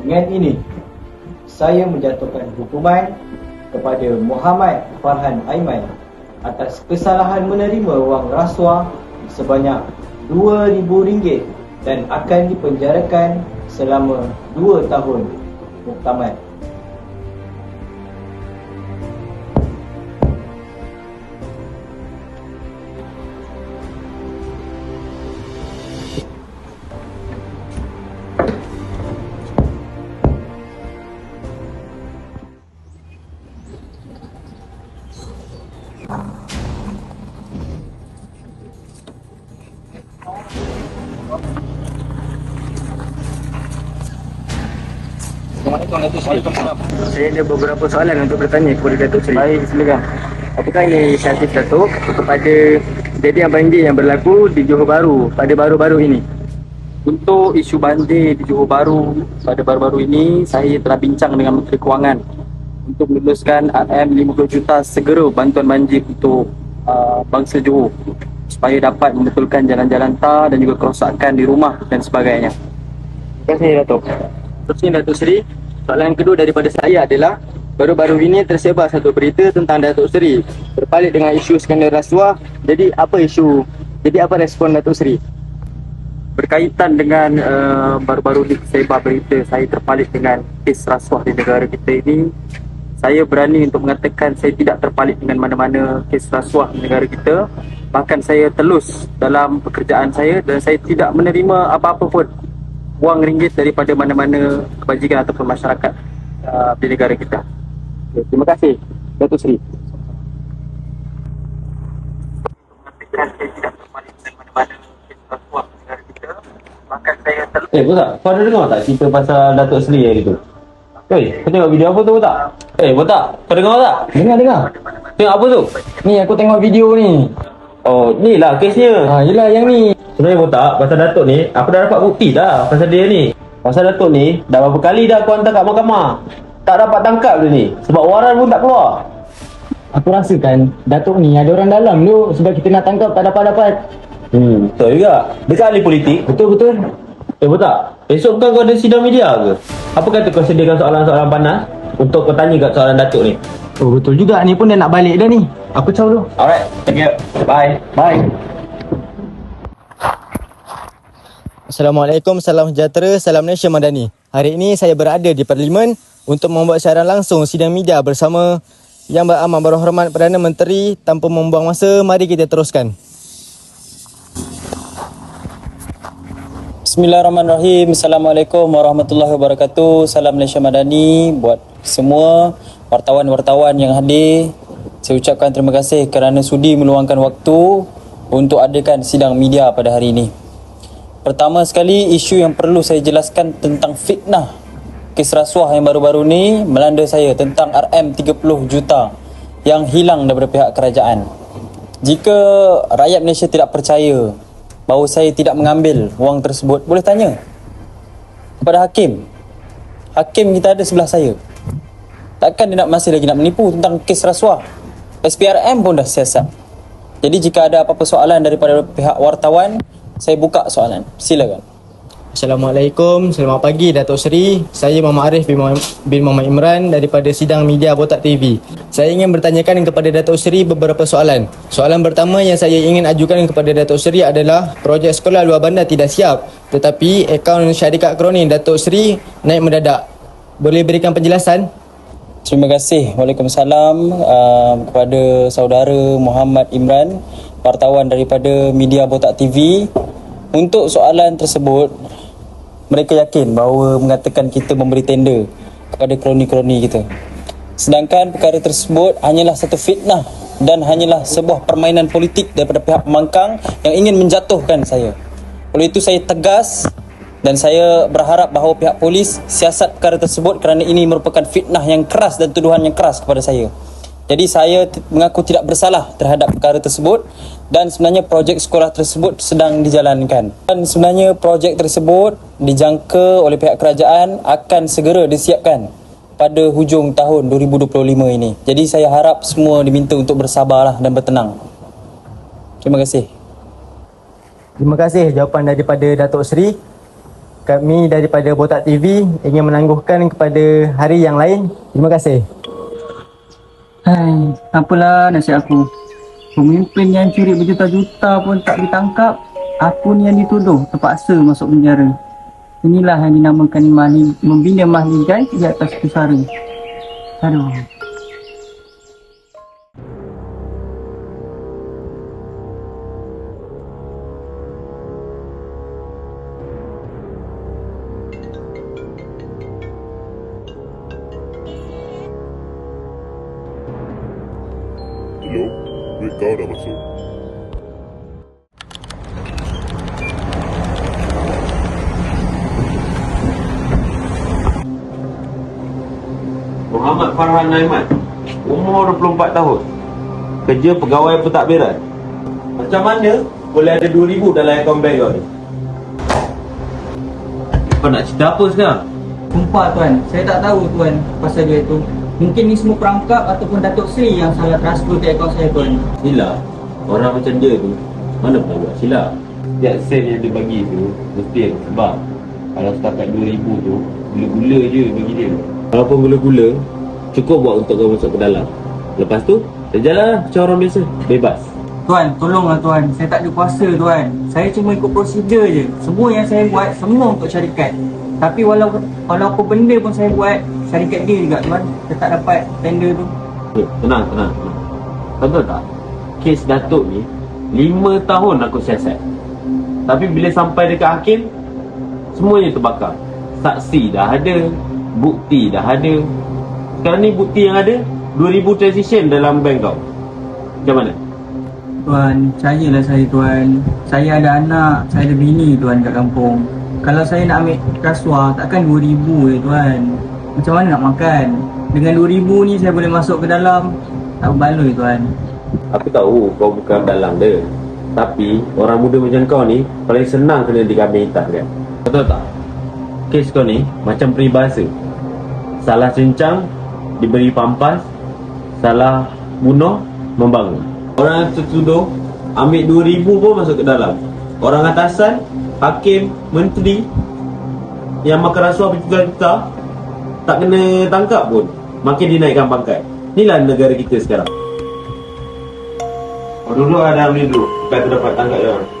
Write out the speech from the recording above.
Dengan ini, saya menjatuhkan hukuman kepada Muhammad Farhan Aiman atas kesalahan menerima wang rasuah sebanyak RM2,000 dan akan dipenjarakan selama 2 tahun muktamad. Saya ada beberapa soalan untuk bertanya kepada Datuk Seri. Baik, silakan. Apakah inisiatif Datuk kepada kejadian banjir yang berlaku di Johor Bahru pada baru-baru ini? Untuk isu banjir di Johor Bahru pada baru-baru ini saya telah bincang dengan Menteri Kewangan untuk meluluskan RM50 juta segera bantuan banjir untuk uh, bangsa Johor supaya dapat membetulkan jalan-jalan tar dan juga kerosakan di rumah dan sebagainya. Terima kasih Datuk. Terusnya Datuk Seri, soalan kedua daripada saya adalah baru-baru ini tersebar satu berita tentang Datuk Seri berpalit dengan isu skandal rasuah. Jadi apa isu? Jadi apa respon Datuk Seri? Berkaitan dengan uh, baru-baru ini sebar berita saya terpalit dengan kes rasuah di negara kita ini saya berani untuk mengatakan saya tidak terpalit dengan mana-mana kes rasuah di negara kita bahkan saya telus dalam pekerjaan saya dan saya tidak menerima apa-apa pun wang ringgit daripada mana-mana kebajikan ataupun masyarakat uh, di negara kita. Okay, terima kasih Datuk Seri. Eh, Botak, kau ada dengar tak cerita pasal Datuk Seri hari tu? Eh, kau tengok video apa tu, Botak? Eh, Botak, kau dengar tak? Dengar dengar. Tengok apa tu? Ni aku tengok video ni. Oh, ni lah kesnya. Ha yelah yang ni. Sebenarnya Botak, pasal Datuk ni, aku dah dapat bukti dah pasal dia ni. Pasal Datuk ni, dah berapa kali dah aku hantar kat mahkamah. Tak dapat tangkap dia ni. Sebab waran pun tak keluar. Aku rasakan Datuk ni ada orang dalam tu sebab kita nak tangkap tak dapat-dapat. Hmm, betul juga. Dia kan ahli politik. Betul betul. Eh, Botak, esok kan kau ada sidang media ke? Apa kata kau sediakan soalan-soalan panas untuk kau tanya kat soalan Datuk ni? Oh betul juga ni pun dah nak balik dah ni. Aku caw dulu. Alright, thank you. Bye. Bye. Assalamualaikum, salam sejahtera, salam Malaysia Madani. Hari ini saya berada di Parlimen untuk membuat siaran langsung sidang media bersama Yang Beramat Berhormat Perdana Menteri tanpa membuang masa, mari kita teruskan. Bismillahirrahmanirrahim. Assalamualaikum warahmatullahi wabarakatuh. Salam Malaysia Madani buat semua wartawan-wartawan yang hadir. Saya ucapkan terima kasih kerana sudi meluangkan waktu untuk adakan sidang media pada hari ini. Pertama sekali, isu yang perlu saya jelaskan tentang fitnah kes rasuah yang baru-baru ni melanda saya tentang RM30 juta yang hilang daripada pihak kerajaan. Jika rakyat Malaysia tidak percaya bahawa saya tidak mengambil wang tersebut, boleh tanya kepada hakim. Hakim kita ada sebelah saya. Takkan dia nak masih lagi nak menipu tentang kes rasuah. SPRM pun dah siasat. Jadi jika ada apa-apa soalan daripada pihak wartawan, saya buka soalan. Silakan. Assalamualaikum, selamat pagi Datuk Seri. Saya Muhammad Arif bin Muhammad, bin Muhammad Imran daripada Sidang Media Botak TV. Saya ingin bertanyakan kepada Datuk Seri beberapa soalan. Soalan pertama yang saya ingin ajukan kepada Datuk Seri adalah projek sekolah luar bandar tidak siap tetapi akaun syarikat kroni Datuk Seri naik mendadak. Boleh berikan penjelasan? Terima kasih. Waalaikumsalam uh, kepada saudara Muhammad Imran, wartawan daripada Media Botak TV. Untuk soalan tersebut, mereka yakin bahawa mengatakan kita memberi tender kepada kroni-kroni kita. Sedangkan perkara tersebut hanyalah satu fitnah dan hanyalah sebuah permainan politik daripada pihak pembangkang yang ingin menjatuhkan saya. Oleh itu saya tegas dan saya berharap bahawa pihak polis siasat perkara tersebut kerana ini merupakan fitnah yang keras dan tuduhan yang keras kepada saya. Jadi saya mengaku tidak bersalah terhadap perkara tersebut dan sebenarnya projek sekolah tersebut sedang dijalankan. Dan sebenarnya projek tersebut dijangka oleh pihak kerajaan akan segera disiapkan pada hujung tahun 2025 ini. Jadi saya harap semua diminta untuk bersabarlah dan bertenang. Terima kasih. Terima kasih jawapan daripada Datuk Seri. kami daripada Botak TV ingin menangguhkan kepada hari yang lain. Terima kasih. Hai, apalah nasihat aku. Pemimpin yang curi berjuta-juta pun tak ditangkap. Aku ni yang dituduh terpaksa masuk penjara. Inilah yang dinamakan mahli, membina mahligai di atas pusara. Aduh. Duit kau dah masuk. Muhammad Farhan Naiman Umur 24 tahun Kerja pegawai pentadbiran Macam mana boleh ada 2000 dalam akaun bank kau ni? Kau nak cerita apa sekarang? Sumpah tuan, saya tak tahu tuan pasal duit tu. Mungkin ni semua perangkap ataupun Datuk Seri yang salah transfer ke akaun saya tuan. Silap Orang macam dia tu Mana pernah buat silap Tiap sen yang dia bagi tu Mesti ada sebab Kalau setakat 2000 tu Gula-gula je bagi dia Walaupun gula-gula Cukup buat untuk kau masuk ke dalam Lepas tu Dia jalan lah macam orang biasa Bebas Tuan, tolonglah tuan. Saya tak ada kuasa tuan. Saya cuma ikut prosedur je. Semua yang saya buat semua untuk syarikat. Tapi walau walau apa benda pun saya buat, syarikat dia juga tuan. Saya tak dapat tender tu. Eh, Tenang, tenang, tenang Kau tahu tak Kes Datuk ni 5 tahun aku siasat Tapi bila sampai dekat hakim Semuanya terbakar Saksi dah ada Bukti dah ada Sekarang ni bukti yang ada 2000 transaction dalam bank kau Macam mana? Tuan, percayalah saya tuan. Saya ada anak, saya ada bini tuan kat kampung. Kalau saya nak ambil rasuah, takkan 2000 je tuan. Macam mana nak makan? Dengan 2000 ni saya boleh masuk ke dalam. Tak berbaloi tuan. Aku tahu kau bukan dalang dia Tapi orang muda macam kau ni Paling senang kena dikambing hitam kan Kau tahu tak Kes kau ni macam peribahasa Salah cincang Diberi pampas Salah bunuh Membangun Orang yang tertuduh Ambil 2000 pun masuk ke dalam Orang atasan Hakim Menteri Yang makan rasuah berjuta-juta Tak kena tangkap pun Makin dinaikkan pangkat. Inilah negara kita sekarang. Kau duduk ada ambil duduk Supaya aku dapat tangkap dia. orang